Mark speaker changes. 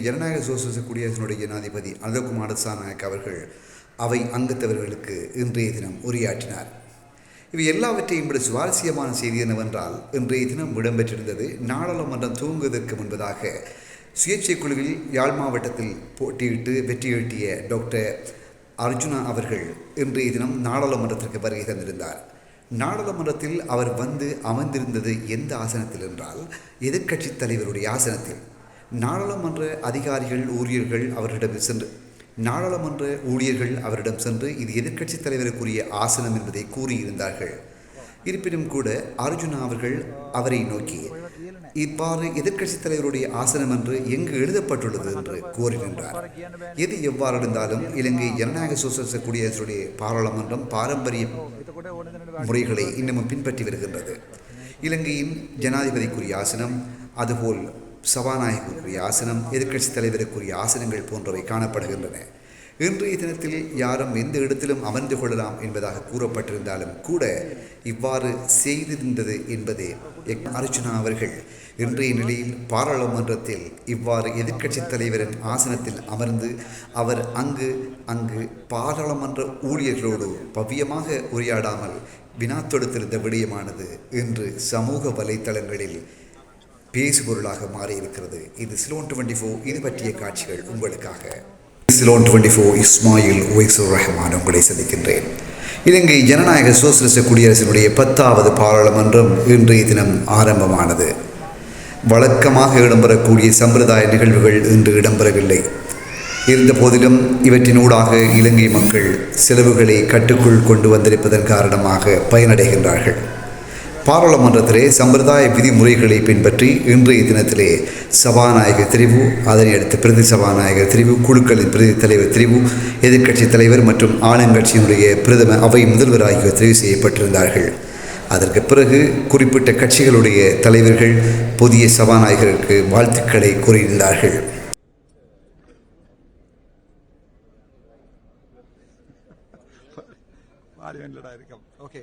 Speaker 1: ஜனநாயக சோசியலிச குடியரசினுடைய ஜனாதிபதி அனந்தகுமார் சாநாயக் அவர்கள் அவை அங்கத்தவர்களுக்கு இன்றைய தினம் உரையாற்றினார். இவை எல்லாவற்றையும் விட சுவாரஸ்யமான செய்தி என்னவென்றால் இன்றைய தினம் இடம்பெற்றிருந்தது நாடாளுமன்றம் தூங்குவதற்கு முன்பதாக சுயேட்சை குழுவில் யாழ் மாவட்டத்தில் போட்டியிட்டு வெற்றியீட்டிய டாக்டர் அர்ஜுனா அவர்கள் இன்றைய தினம் நாடாளுமன்றத்திற்கு வருகை தந்திருந்தார். நாடாளுமன்றத்தில் அவர் வந்து அமர்ந்திருந்தது எந்த ஆசனத்தில் என்றால் எதிர்க்கட்சித் தலைவருடைய ஆசனத்தில். நாடாளுமன்ற அதிகாரிகள் ஊழியர்கள் அவர்களிடம் சென்று நாடாளுமன்ற ஊழியர்கள் அவரிடம் சென்று இது எதிர்க்கட்சித் தலைவருக்குரிய ஆசனம் என்பதை கூறியிருந்தார்கள். இருப்பினும் கூட அர்ஜுனா அவர்கள் அவரை நோக்கி இவ்வாறு எதிர்க்கட்சித் தலைவருடைய ஆசனம் என்று எங்கு எழுதப்பட்டுள்ளது என்று கூறுகின்றார் எது எவ்வாறு இருந்தாலும் இலங்கை ஜனநாயக சோசியலிச குடியரசுடைய பாராளுமன்றம் பாரம்பரிய முறைகளை இன்னமும் பின்பற்றி வருகின்றது. இலங்கையின் ஜனாதிபதிக்குரிய ஆசனம் அதுபோல் சபாநாயகருக்குரிய ஆசனம் எதிர்க்கட்சித் தலைவருக்குரிய ஆசனங்கள் போன்றவை காணப்படுகின்றன. இன்றைய தினத்தில் யாரும் எந்த இடத்திலும் அமர்ந்து கொள்ளலாம் என்பதாக கூறப்பட்டிருந்தாலும் கூட இவ்வாறு செய்திருந்தது என்பது எக் அர்ஜுனா அவர்கள். இன்றைய நிலையில் பாராளுமன்றத்தில் இவ்வாறு எதிர்க்கட்சித் தலைவரின் ஆசனத்தில் அமர்ந்து அவர் அங்கு அங்கு பாராளுமன்ற ஊழியர்களோடு பவ்யமாக உரையாடாமல் வினா தொடுத்திருந்த விடயமானது இன்று சமூக வலைத்தளங்களில் பேசுபொருளாக மாறியிருக்கிறது. இது சிலோன் டுவெண்ட்டி ஃபோர் இது பற்றிய காட்சிகள் உங்களுக்காக. சிலோன் டுவெண்ட்டி ஃபோர் இஸ்மாயில் ஒய்சூர் ரஹ்மான் உங்களை சந்திக்கின்றேன். இலங்கை ஜனநாயக சோசியலிச குடியரசினுடைய பத்தாவது பாராளுமன்றம் இன்றைய தினம் ஆரம்பமானது. வழக்கமாக இடம்பெறக்கூடிய சம்பிரதாய நிகழ்வுகள் இன்று இடம்பெறவில்லை. இருந்த போதிலும் இவற்றினூடாக இலங்கை மக்கள் செலவுகளை கட்டுக்குள் கொண்டு வந்திருப்பதன் காரணமாக பயனடைகின்றார்கள். பாராளுமன்றத்திலே சம்பிரதாய விதிமுறைகளை பின்பற்றி இன்றைய தினத்திலே சபாநாயகர் தெரிவு அதனை அடுத்து பிரதி சபாநாயகர் தெரிவு குழுக்களின் பிரதி தலைவர் தெரிவு எதிர்க்கட்சித் தலைவர் மற்றும் ஆளுங்கட்சியினுடைய பிரதம அவை முதல்வர் ஆகியோர் தெரிவு செய்யப்பட்டிருந்தார்கள். அதற்கு பிறகு குறிப்பிட்ட கட்சிகளுடைய தலைவர்கள் புதிய சபாநாயகருக்கு வாழ்த்துக்களை கூறியிருந்தார்கள்.
Speaker 2: ஓகே.